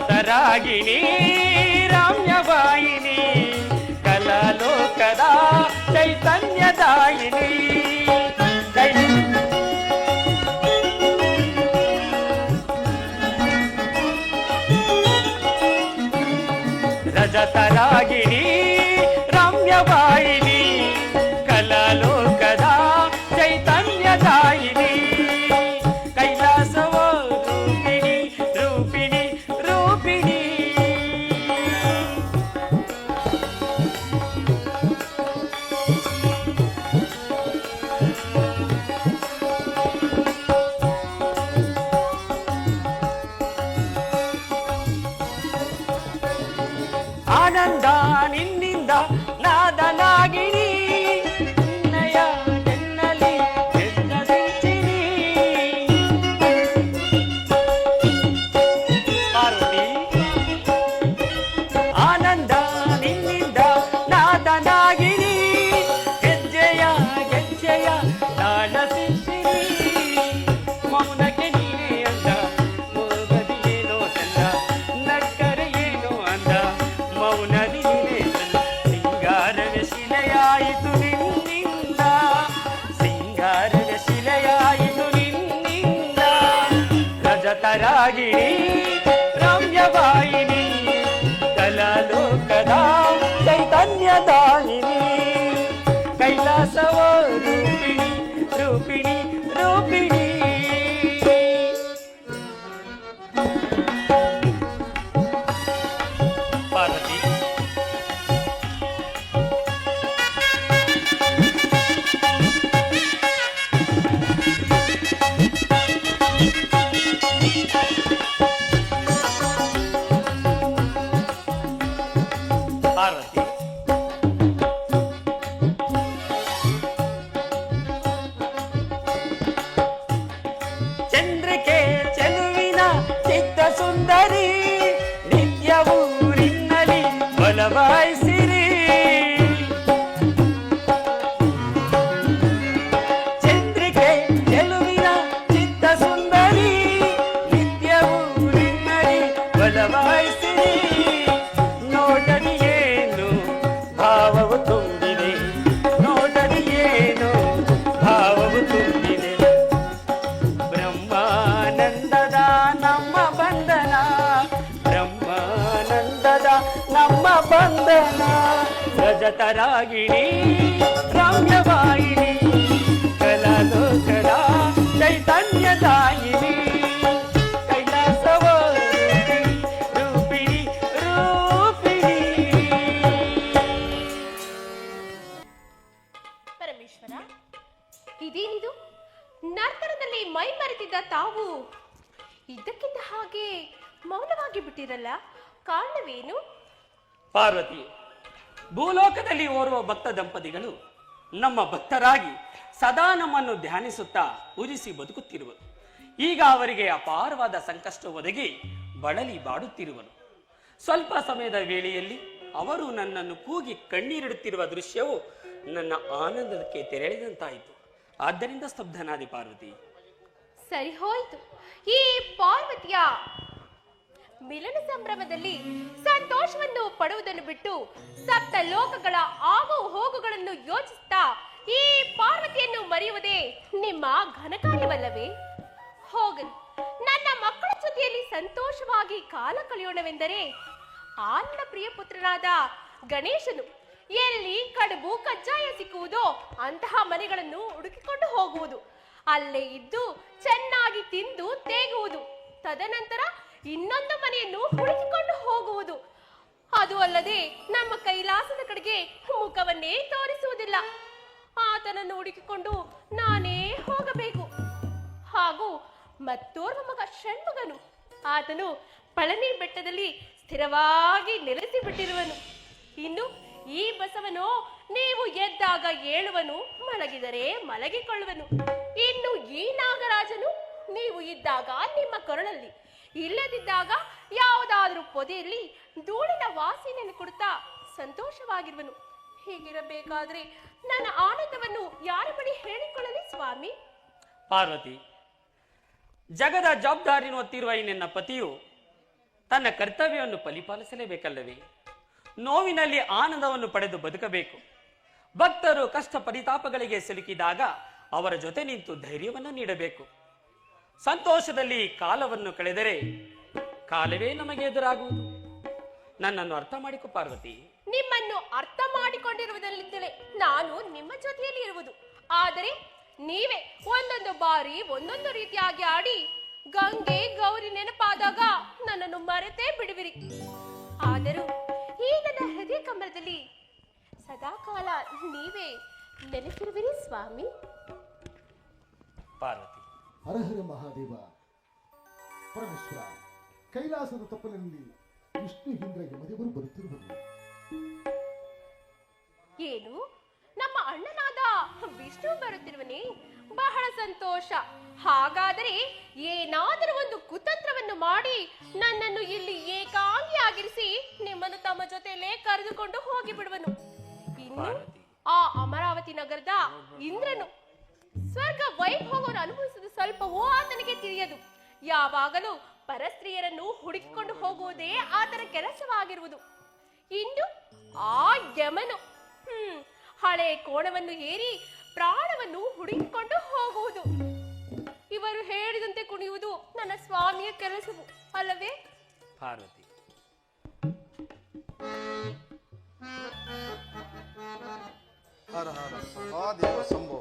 ರಜತರಾಗಿಣಿ ರಾಮ್ಯವಾಯಿನಿ ಕಲಾಲೋಕದ ಚೈತನ್ಯದಾಯಿನಿ ಕೈ ಚೈತನ್ಯದಾಯಿನಿ ರಜತರಾಗಿಣಿ ರಮ್ಯವಾಯಿನಿ ಕಲಲೋಕದ ಚೈತನ್ಯದಾಯಿನಿ ಕೈಲಾಸವ ರೂಪಿಣಿ ರೂಪಿಣಿ. ಪರಮೇಶ್ವರ ಇದೇನಿದು? ನರ್ತನದಲ್ಲಿ ಮೈ ಮರೆತಿದ್ದ ತಾವು ಇದಕ್ಕಿಂತ ಹಾಗೆ ಮೌನವಾಗಿ ಬಿಟ್ಟಿರಲ್ಲ ಕಾರಣವೇನು? ಪಾರ್ವತಿ ಭೂಲೋಕದಲ್ಲಿ ಓರ್ವ ಭಕ್ತ ದಂಪತಿಗಳು ನಮ್ಮ ಭಕ್ತರಾಗಿ ಸದಾ ನಮ್ಮನ್ನು ಧ್ಯಾನಿಸುತ್ತಾ ಉರಿಸಿ ಬದುಕುತ್ತಿರುವರು. ಈಗ ಅವರಿಗೆ ಅಪಾರವಾದ ಸಂಕಷ್ಟ ಒದಗಿ ಬಳಲಿ ಬಾಡುತ್ತಿರುವನು ಸ್ವಲ್ಪ ಸಮಯದ ವೇಳೆಯಲ್ಲಿ ಅವರು ನನ್ನನ್ನು ಕೂಗಿ ಕಣ್ಣೀರಿಡುತ್ತಿರುವ ದೃಶ್ಯವು ನನ್ನ ಆನಂದಕ್ಕೆ ತೆರಳಿದಂತಾಯಿತು. ಆದ್ದರಿಂದ ಸ್ತಬ್ಧನಾದಿ ಪಾರ್ವತಿ. ಸರಿ ಹೋಯ್ತು. ಈ ಪಾರ್ವತಿಯ ಮಿಲನ ಸಂಭ್ರಮದಲ್ಲಿ ಸಂತೋಷವನ್ನು ಪಡುವುದನ್ನು ಬಿಟ್ಟು ಸಪ್ತ ಲೋಕಗಳ ಆಗು ಹೋಗುಗಳನ್ನು ಯೋಚಿಸ್ತಾ ಈ ಪಾರ್ವತಿಯನ್ನು ಮರೆಯುವುದೇ ನಿಮ್ಮ ಘನಕಾರ್ಯವಲ್ಲವೇ? ಹೋಗಲಿ ನನ್ನ ಮಕ್ಕಳ ಜೊತೆಯಲ್ಲಿ ಸಂತೋಷವಾಗಿ ಕಾಲ ಕಳೆಯೋಣವೆಂದರೆ ಆ ನನ್ನ ಪ್ರಿಯ ಪುತ್ರನಾದ ಗಣೇಶನು. ಎಲ್ಲಿ ಕಡುಬು ಕಜ್ಜಾಯ ಸಿಕ್ಕುವುದೋ ಅಂತಹ ಮನೆಗಳನ್ನು ಹುಡುಕಿಕೊಂಡು ಹೋಗುವುದು. ಅಲ್ಲೇ ಇದ್ದು ಚೆನ್ನಾಗಿ ತಿಂದು ತೇಗುವುದು. ತದನಂತರ ಇನ್ನೊಂದು ಮನೆಯನ್ನು ಹುಡುಕಿಕೊಂಡು ಹೋಗುವುದು. ಅದು ಅಲ್ಲದೆ ನಮ್ಮ ಕೈಲಾಸದ ಕಡೆಗೆ ಮುಖವನ್ನೇ ತೋರಿಸುವುದಿಲ್ಲ. ಆತನನ್ನು ಹುಡುಕಿಕೊಂಡು ನಾನೇ ಹೋಗಬೇಕು. ಹಾಗೂ ಮತ್ತೋರ್ವ ಮಗ ಷಣ್ಮುಗನು, ಆತನು ಪಳನಿ ಬೆಟ್ಟದಲ್ಲಿ ಸ್ಥಿರವಾಗಿ ನೆಲೆಸಿ ಬಿಟ್ಟಿರುವನು ಇನ್ನು ಈ ಬಸವನು ನೀವು ಎದ್ದಾಗ ಏಳುವನು, ಮಲಗಿದರೆ ಮಲಗಿಕೊಳ್ಳುವನು. ಇನ್ನು ಈ ನಾಗರಾಜನು ನೀವು ಇದ್ದಾಗ ನಿಮ್ಮ ಕೊರಳಲ್ಲಿ ಇಲ್ಲದಿದ್ದಾಗ ಯಾವುದಾದ್ರೂ ಪೊದೆಯಲ್ಲಿ ಧೂಳಿನ ವಾಸನೆಯನ್ನು ಕೊಡ್ತಾ ಸಂತೋಷವಾಗಿರುವನು. ಹೀಗಿರಬೇಕಾದ್ರೆ ನನ್ನ ಆನಂದವನ್ನು ಯಾರ ಬಳಿ ಹೇಳಿಕೊಳ್ಳಲಿ ಸ್ವಾಮಿ? ಪಾರ್ವತಿ, ಜಗದ ಜವಾಬ್ದಾರಿ ಹೊತ್ತಿರುವ ಈ ನಿನ್ನ ಪತಿಯು ತನ್ನ ಕರ್ತವ್ಯವನ್ನು ಫಲಿಪಾಲಿಸಲೇಬೇಕಲ್ಲವೇ ನೋವಿನಲ್ಲಿ ಆನಂದವನ್ನು ಪಡೆದು ಬದುಕಬೇಕು. ಭಕ್ತರು ಕಷ್ಟ ಪರಿತಾಪಗಳಿಗೆ ಸಿಲುಕಿದಾಗ ಅವರ ಜೊತೆ ನಿಂತು ಧೈರ್ಯವನ್ನು ನೀಡಬೇಕು. ಸಂತೋಷದಲ್ಲಿ ಕಾಲವನ್ನು ಕಳೆದರೆ ಕಾಲವೇ ನಮಗೆ ಎದುರಾಗುವುದು. ನನ್ನನ್ನು ಅರ್ಥ ಮಾಡಿಕೊ ಪಾರ್ವತಿ. ನಿಮ್ಮನ್ನು ಅರ್ಥ ಮಾಡಿಕೊಂಡಿರುವುದರಿಂದಲೇ ನಾನು ನಿಮ್ಮ ಜೊತೆಯಲ್ಲಿ ಇರುವುದು. ಆದರೆ ನೀವೇ ಒಂದೊಂದು ಬಾರಿ ಒಂದೊಂದು ರೀತಿಯಾಗಿ ಆಡಿ ಗಂಗೆ ಗೌರಿ ನೆನಪಾದಾಗ ನನ್ನನ್ನು ಮರೆತೇ ಬಿಡುವಿರಿ. ಆದರೂ ಈ ನನ್ನ ಹೃದಯ ಕಮಲದಲ್ಲಿ ಸದಾಕಾಲ ನೀವೇ ನೆಲೆಸಿರುವಿರಿ ಸ್ವಾಮಿ. ಪಾರ್ವತಿ ಹರಹರ ಮಹಾದೇವ ಪರಮೇಶ್ವರ ಕೈಲಾಸದ ತಪ್ಪಲಿನಲ್ಲಿ ವಿಷ್ಣು ಇಂದ್ರ ಯಮದೇವರು ಬರುತ್ತಿರುವರು ಏನು? ನಮ್ಮ ಅಣ್ಣನಾದ ವಿಷ್ಣು ಬರುತ್ತಿರುವನೇ? ಬಹಳ ಸಂತೋಷ. ಹಾಗಾದರೆ ಏನಾದರೂ ಒಂದು ಕುತಂತ್ರವನ್ನು ಮಾಡಿ ನನ್ನನ್ನು ಇಲ್ಲಿ ಏಕಾಂಗಿಯಾಗಿರಿಸಿ ನಿಮ್ಮನ್ನು ತಮ್ಮ ಜೊತೆಯಲ್ಲೇ ಕರೆದುಕೊಂಡು ಹೋಗಿ ಬಿಡುವನು ಇನ್ನು ಆ ಅಮರಾವತಿ ನಗರದ ಇಂದ್ರನು ಸ್ವರ್ಗ ವೈಭವವನ್ನು ಅನುಭವಿಸುವುದು ಸ್ವಲ್ಪವೋ ಆತನಿಗೆ ತಿಳಿಯದು. ಯಾವಾಗಲೂ ಪರಸ್ತ್ರೀಯರನ್ನು ಹುಡುಕಿಕೊಂಡು ಹೋಗುವುದೇ ಆತನ ಕೆಲಸವಾಗಿರುವುದು. ಇಂದು ಆ ಯಮನು ಹ್ಮ್ ಹಳೆ ಕೋಣವನ್ನು ಏರಿ ಪ್ರಾಣವನ್ನು ಹುಡುಕಿಕೊಂಡು ಹೋಗುವುದು. ಇವರು ಹೇಳಿದಂತೆ ಕುಣಿಯುವುದು ನನ್ನ ಸ್ವಾಮಿಯ ಕೆಲಸವು ಅಲ್ಲವೇ? ಪಾರ್ವತಿ. ಹರ ಹರ ಮಹಾದೇವ ಶಂಭೋ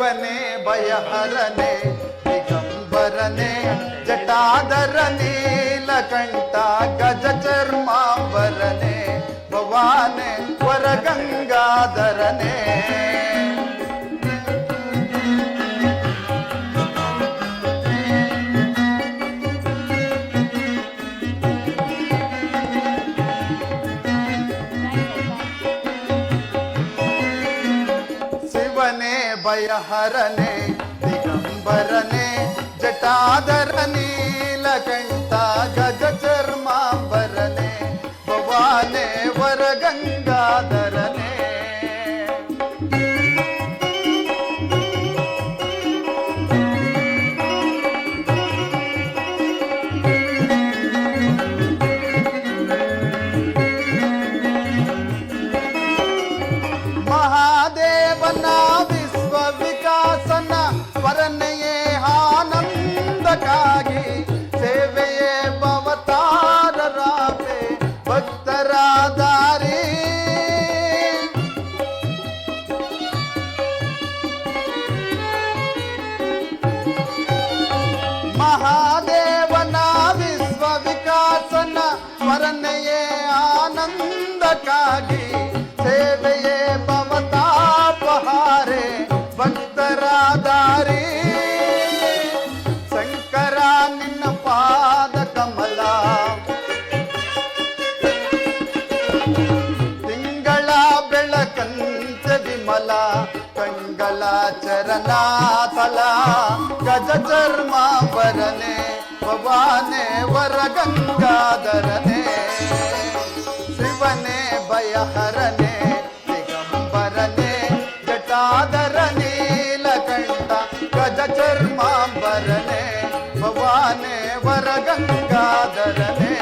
ಶಿವನೇ ಭಯಹರನೆ ದಿಗಂಬರನೆ ಜಟಾಧರ ನೀಲಕಂಠ ಗಜ ಚರ್ಮಾಂಬರನೆ ಭವಾನೆ ವರಗಂಗಾಧರನೆ ಶಿವನೇ భయహరణే దిగంబరనే జటాధరణే తలా గజ చర్మాపరనే భవానే వర గంగాధరనే. శివనే భయహరనే దిగంబరనే జటాధర నీలకంఠ గజ చర్మాంబరనే భవానే వర గంగాధరనే.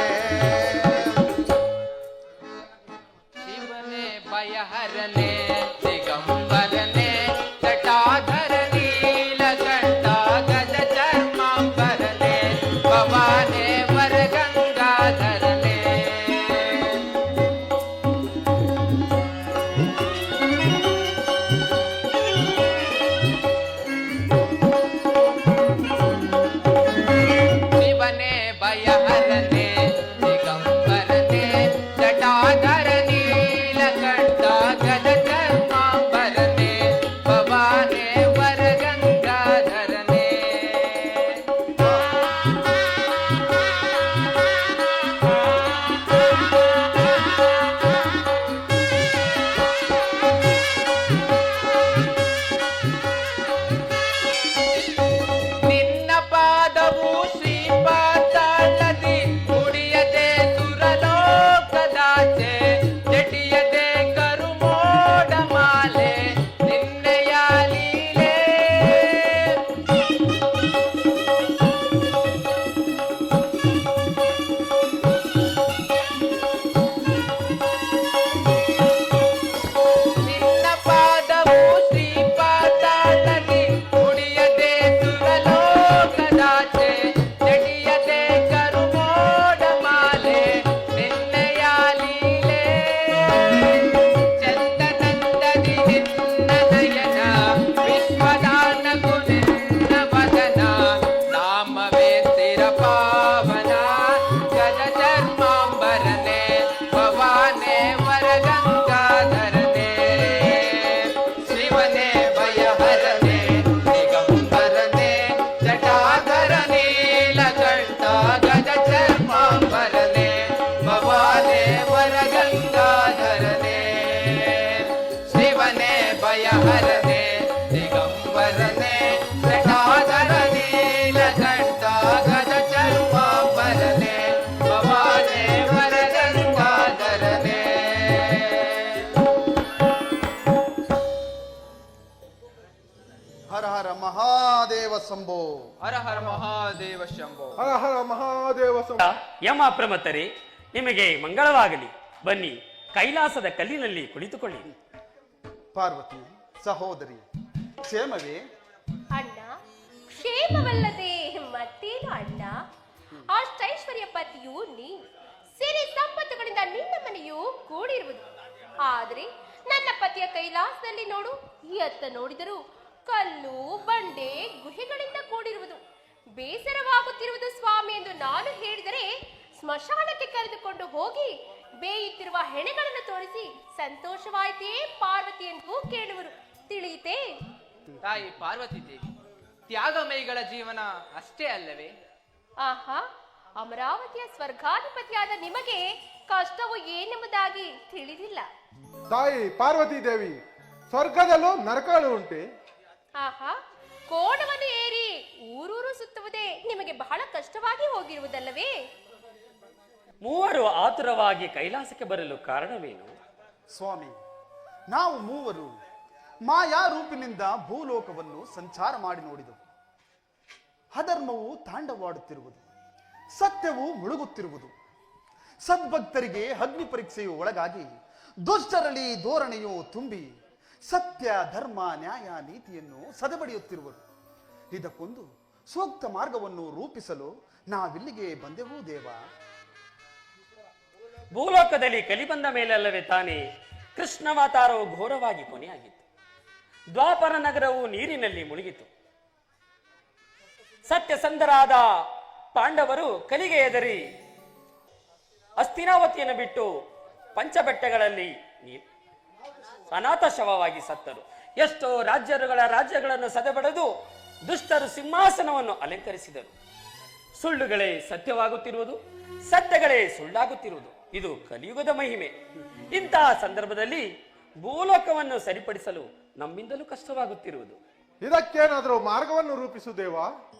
శివనే భయహరనే ಹರ ಹರ ಮಹಾದೇವ ಸಂಭೋ. ಹರ ಹರ ಮಹಾದೇವ ಶಂಭೋ. ಹರ ಹರ ಮಹಾದೇವ ಶಂಭೋ ಯಮ ಪ್ರಮತರೆ ನಿಮಗೆ ಮಂಗಳವಾಗಲಿ. ಬನ್ನಿ ಕೈಲಾಸದ ಕಲ್ಲಿನಲ್ಲಿ ಕುಳಿತುಕೊಳ್ಳಿ. ಪಾರ್ವತಿ ಸಹೋದರಿ ಕ್ಷೇಮವೇ? ಅಣ್ಣ ಕ್ಷೇಮವಲ್ಲದೆ ಮತ್ತೇನು ಅಣ್ಣ? ಅಷ್ಟೈಶ್ವರ್ಯ ಪತಿಯು ನೀನು. ಸಿರಿ ಸಂಪತ್ತುಗಳಿಂದ ನಿನ್ನ ಮನೆಯು ಕೂಡಿರುವುದು. ಆದ್ರೆ ನನ್ನ ಪತಿಯ ಕೈಲಾಸದಲ್ಲಿ ನೋಡು ಎತ್ತ ನೋಡಿದರು ಕಲ್ಲು ಬಂಡೆ ಗುಹೆಗಳಿಂದ ಕೂಡಿರುವುದು. ಬೇಸರವಾಗುತ್ತಿರುವುದು ಸ್ವಾಮಿ ಎಂದು ನಾನು ಹೇಳಿದರೆ ಸ್ಮಶಾನಕ್ಕೆ ಕರೆದುಕೊಂಡು ಹೋಗಿ ಬೇಯುತ್ತಿರುವ ಹೆಣೆಗಳನ್ನು ತೋರಿಸಿ ಸಂತೋಷವಾಯಿತೇ ಪಾರ್ವತಿ ಎಂದು ಕೇಳುವರು. ತಿಳಿಯಿತೇ? ತಾಯಿ ಪಾರ್ವತಿ ದೇವಿ ತ್ಯಾಗಮಯಿಗಳ ಜೀವನ ಅಷ್ಟೇ ಅಲ್ಲವೇ? ಆಹಾ ಅಮರಾವತಿಯ ಸ್ವರ್ಗಾಧಿಪತಿಯಾದ ನಿಮಗೆ ಕಷ್ಟವು ಏನೆಂಬುದಾಗಿ ತಿಳಿದಿಲ್ಲ. ತಾಯಿ ಪಾರ್ವತಿ ದೇವಿ ಸ್ವರ್ಗದಲ್ಲೂ ನರಕಗಳು ಉಂಟೆ. ಆಹಾ ಕೋಣವನ್ನು ಏರಿ ಊರೂರು ಸುತ್ತುವುದೇ ನಿಮಗೆ ಬಹಳ ಕಷ್ಟವಾಗಿ ಹೋಗಿರುವುದಲ್ಲವೇ? ಮೂವರು ಆತುರವಾಗಿ ಕೈಲಾಸಕ್ಕೆ ಬರಲು ಕಾರಣವೇನು? ಸ್ವಾಮಿ ನಾವು ಮೂವರು ಮಾಯಾ ರೂಪಿನಿಂದ ಭೂಲೋಕವನ್ನು ಸಂಚಾರ ಮಾಡಿ ನೋಡಿದವು. ಅಧರ್ಮವು ತಾಂಡವಾಡುತ್ತಿರುವುದು. ಸತ್ಯವು ಮುಳುಗುತ್ತಿರುವುದು. ಸದ್ಭಕ್ತರಿಗೆ ಅಗ್ನಿ ಪರೀಕ್ಷೆಯು ಒಳಗಾಗಿ ದುಷ್ಟರಳಿ ಧೋರಣೆಯು ತುಂಬಿ, ಸತ್ಯ, ಧರ್ಮ, ನ್ಯಾಯ, ನೀತಿಯನ್ನು ಸದಬಡಿಯುತ್ತಿರುವರು. ಇದಕ್ಕೊಂದು ಸೂಕ್ತ ಮಾರ್ಗವನ್ನು ರೂಪಿಸಲು ನಾವಿಲ್ಲಿಗೆ ಬಂದೆವು ದೇವ. ಭೂಲೋಕದಲ್ಲಿ ಕಲಿಬಂದ ಮೇಲಲ್ಲವೇ ತಾನೇ ಕೃಷ್ಣವತಾರವು ಘೋರವಾಗಿ ಕೊನೆಯಾಗಿತ್ತು. ದ್ವಾಪರ ನಗರವು ನೀರಿನಲ್ಲಿ ಮುಳುಗಿತು. ಸತ್ಯಸಂಧರಾದ ಪಾಂಡವರು ಕಲಿಗೆ ಎದರಿ. ಅಸ್ತಿನಾವತಿಯನ್ನು ಬಿಟ್ಟು ಪಂಚಬೆಟ್ಟಗಳಲ್ಲಿ ಅನಾಥ ಶವವಾಗಿ ಸತ್ತರು. ಎಷ್ಟೋ ರಾಜ್ಯಗಳ ರಾಜ್ಯಗಳನ್ನು ಸದೆಬಡೆದು ದುಷ್ಟರು ಸಿಂಹಾಸನವನ್ನು ಅಲಂಕರಿಸಿದರು. ಸುಳ್ಳುಗಳೇ ಸತ್ಯವಾಗುತ್ತಿರುವುದು, ಸತ್ಯಗಳೇ ಸುಳ್ಳಾಗುತ್ತಿರುವುದು. ಇದು ಕಲಿಯುಗದ ಮಹಿಮೆ. ಇಂತಹ ಸಂದರ್ಭದಲ್ಲಿ ಭೂಲೋಕವನ್ನು ಸರಿಪಡಿಸಲು ನಮ್ಮಿಂದಲೂ ಕಷ್ಟವಾಗುತ್ತಿರುವುದು. ಇದಕ್ಕೇನಾದರೂ ಮಾರ್ಗವನ್ನು ರೂಪಿಸುವುದೇವಾ? ದೇವ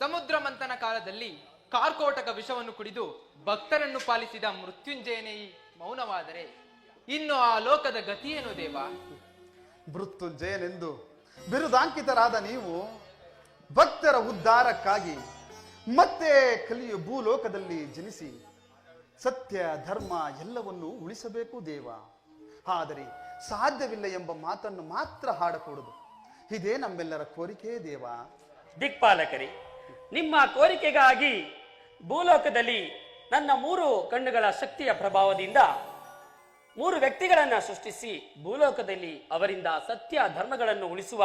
ಸಮುದ್ರ ಮಂಥನ ಕಾಲದಲ್ಲಿ ಕಾರ್ಕೋಟಕ ವಿಷವನ್ನು ಕುಡಿದು ಭಕ್ತರನ್ನು ಪಾಲಿಸಿದ ಮೃತ್ಯುಂಜಯನೇ ಮೌನವಾದರೆ ಇನ್ನು ಆ ಲೋಕದ ಗತಿಯೇನು ದೇವ? ಮೃತ್ಯುಂಜಯನೆಂದು ಬಿರುದಾಂಕಿತರಾದ ನೀವು ಭಕ್ತರ ಉದ್ಧಾರಕ್ಕಾಗಿ ಮತ್ತೆ ಕಲಿಯ ಭೂಲೋಕದಲ್ಲಿ ಜನಿಸಿ ಸತ್ಯ ಧರ್ಮ ಎಲ್ಲವನ್ನೂ ಉಳಿಸಬೇಕು ದೇವ. ಆದರೆ ಸಾಧ್ಯವಿಲ್ಲ ಎಂಬ ಮಾತನ್ನು ಮಾತ್ರ ಹಾಡಕೂಡದು. ಇದೇ ನಮ್ಮೆಲ್ಲರ ಕೋರಿಕೆ ದೇವ. ದಿಕ್ಪಾಲಕರೇ ನಿಮ್ಮ ಕೋರಿಕೆಗಾಗಿ ಭೂಲೋಕದಲ್ಲಿ ನನ್ನ ಮೂರು ಕಣ್ಣುಗಳ ಶಕ್ತಿಯ ಪ್ರಭಾವದಿಂದ ಮೂರು ವ್ಯಕ್ತಿಗಳನ್ನ ಸೃಷ್ಟಿಸಿ ಭೂಲೋಕದಲ್ಲಿ ಅವರಿಂದ ಸತ್ಯ ಧರ್ಮಗಳನ್ನು ಉಳಿಸುವ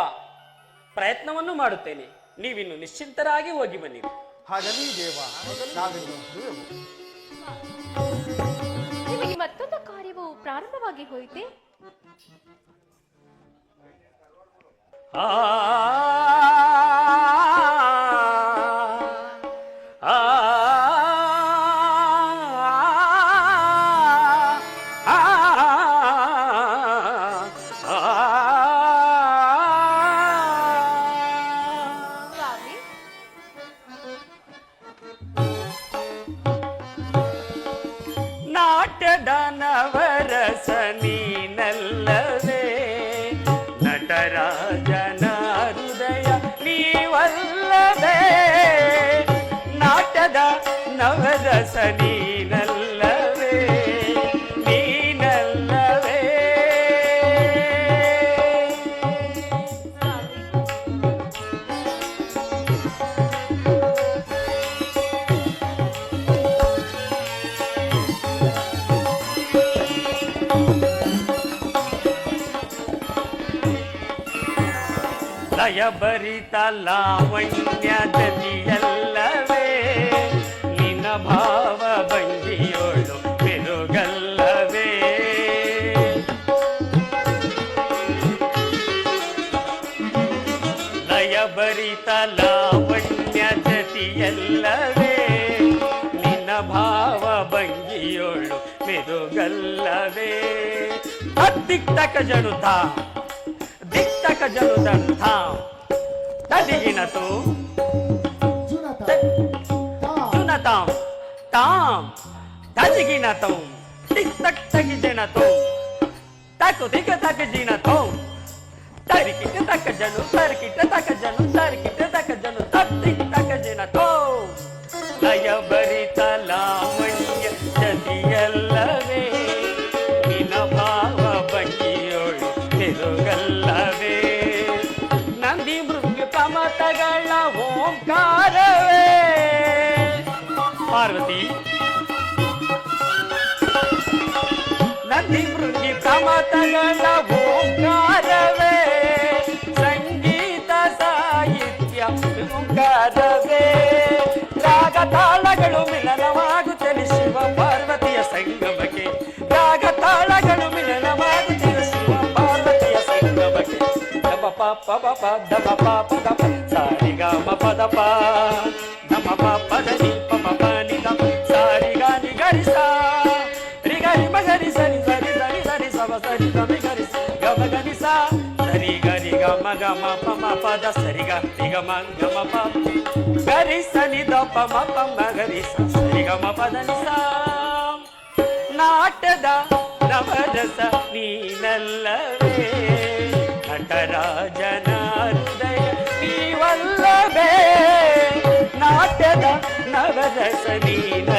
ಪ್ರಯತ್ನವನ್ನು ಮಾಡುತ್ತೇನೆ ನೀವಿನ್ನು ನಿಶ್ಚಿಂತರಾಗಿ ಹೋಗಿ ಬನ್ನಿರಿ ಹಾಗಲಿ ದೇವ. ನಿಮಗೆ ಮತ್ತೊಂದು ಕಾರ್ಯವು ಪ್ರಾರಂಭವಾಗಿ ಹೋಯಿತೆ ಆ ಲಯಭರಿತ ಲಾವಣ್ಯದಲ್ಲಿಯಲ್ಲವೇ ನಿನ ಭಾವ ಭಂಗಿಯೋಳು ಮೆರುಗಲ್ಲವೇ ಲಯ ಭರಿತ ಜತಿಯಲ್ಲವೇ ನಿನ್ನ ಭಾವ ಭಂಗಿಯೋಳು ಮೆರುಗಲ್ಲವೇ दादी ना तो। ताम। ताम। दादी की ना तो। टिक टक टक जीना तो। ताको देख तक जीना तो। तारी तक जनो तार तक जनो तार ಮೃಗಿ ಕಮತಗಳ ಓಂಕಾರವೇ ಸಂಗೀತ ಸಾಹಿತ್ಯ ಓಂಕಾರವೇ ರಾಗ ತಾಳಗಳು ಮಿಲನವಾಗುತ್ತವೆ ಶಿವ ಪಾರ್ವತಿಯ ಸಂಗಮಕ್ಕೆ ರಾಗ ತಾಳಗಳು ಮಿಲನವಾಗುತ್ತವೆ ಶಿವ ಪಾರ್ವತಿಯ ಸಂಗಮಕ್ಕೆ ದಮ ಪ ಪ ಪ ಮ ಗ ಮ ಪ ಮ ಪ ದ ಸರಿ ಗ ರಿ ಗ ಮ ಗ ಮ ಪ ಗ ರಿ ಸ ನಿ ದ ಪ ಮ ಪ ಮ ಗ ರಿ ಸ ಸರಿ ಗ ಮ ಪ ದ ನಿ ಸಾ ನಾಟ್ಯದ ನವರಸ ನೀನಲ್ಲವೇ ನಟರಾಜನ ಹೃದಯ ನೀವಲ್ಲವೇ ನಾಟ್ಯದ ನವರಸ ನೀನಲ್ಲವೇ